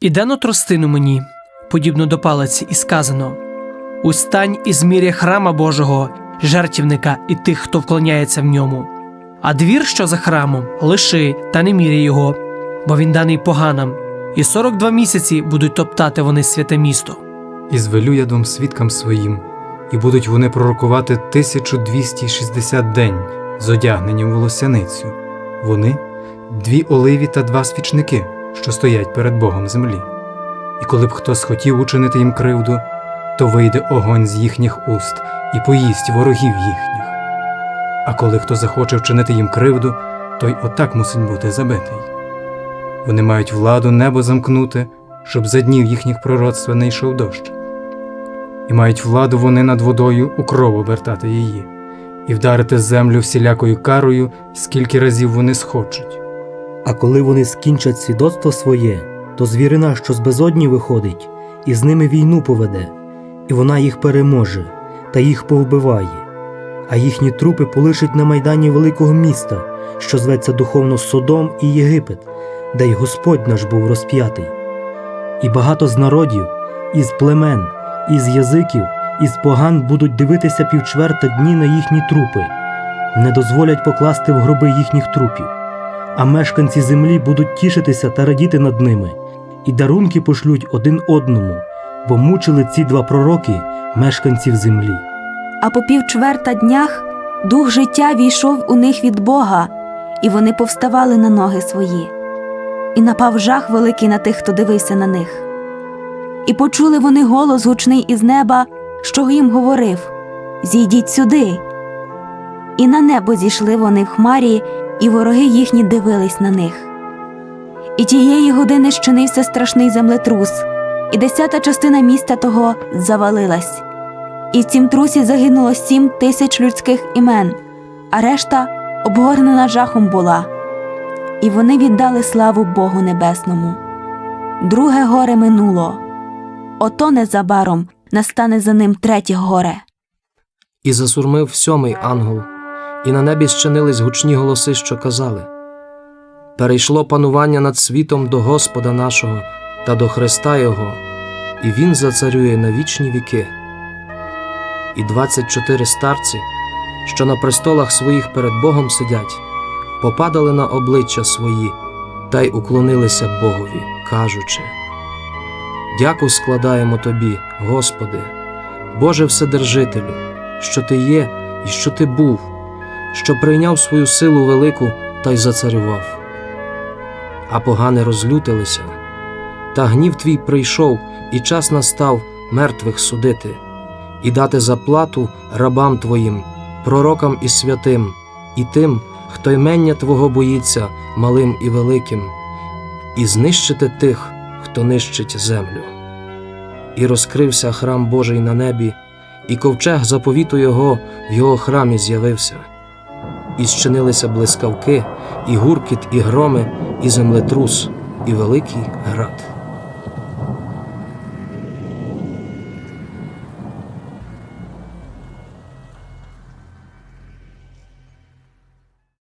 Іде на тростину мені, подібно до палиці, і сказано: Устань і зміря храма Божого, жертівника і тих, хто вклоняється в ньому. А двір, що за храмом, лиши та не міряй його, бо він даний поганам, і 42 місяці будуть топтати вони святе місто. І звелю я двом свідкам своїм, і будуть вони пророкувати 1260 день, зодягнені в волосяницю. Вони дві оливі та два свічники, що стоять перед Богом землі. І коли б хто схотів учинити їм кривду, то вийде огонь з їхніх уст і поїсть ворогів їхніх. А коли хто захоче вчинити їм кривду, той отак мусить бути забитий. Вони мають владу небо замкнути, щоб за днів їхніх пророцтва не йшов дощ. І мають владу вони над водою у кров обертати її, і вдарити землю всілякою карою, скільки разів вони схочуть. А коли вони скінчать свідоцтво своє, то звірина, що з безодні виходить, і з ними війну поведе, і вона їх переможе та їх повбиває, а їхні трупи полишить на майдані великого міста, що зветься духовно Содом і Єгипет, де й Господь наш був розп'ятий. І багато з народів, із племен, із язиків, із поган будуть дивитися півчверта дні на їхні трупи, не дозволять покласти в гроби їхніх трупів а мешканці землі будуть тішитися та радіти над ними, і дарунки пошлють один одному, бо мучили ці два пророки мешканців землі. А по півчверта днях дух життя війшов у них від Бога, і вони повставали на ноги свої. І напав жах великий на тих, хто дивився на них. І почули вони голос гучний із неба, що їм говорив Зійдіть сюди. І на небо зійшли вони в хмарі, і вороги їхні дивились на них. І тієї години щинився страшний землетрус, і десята частина міста того завалилась. І в цім трусі загинуло сім тисяч людських імен, а решта обгорнена жахом була. І вони віддали славу Богу Небесному. Друге горе минуло. Ото незабаром настане за ним третє горе. І засурмив сьомий ангел, і на небі щинились гучні голоси, що казали: Перейшло панування над світом до Господа нашого та до Христа Його, і Він зацарює на вічні віки. І двадцять чотири старці, що на престолах своїх перед Богом сидять, попадали на обличчя свої та й уклонилися Богові, кажучи: Дяку складаємо Тобі, Господи, Боже Вседержителю, що Ти є і що Ти був, що прийняв свою силу велику та й зацарював. А погани розлютилися, та гнів твій прийшов, і час настав мертвих судити, і дати заплату рабам твоїм, пророкам і святим, і тим, хто ймення Твого боїться малим і великим, і знищити тих, хто нищить землю. І розкрився храм Божий на небі, і ковчег заповіту його в його храмі з'явився. І зчинилися блискавки, і гуркіт, і громи, і землетрус, і великий град.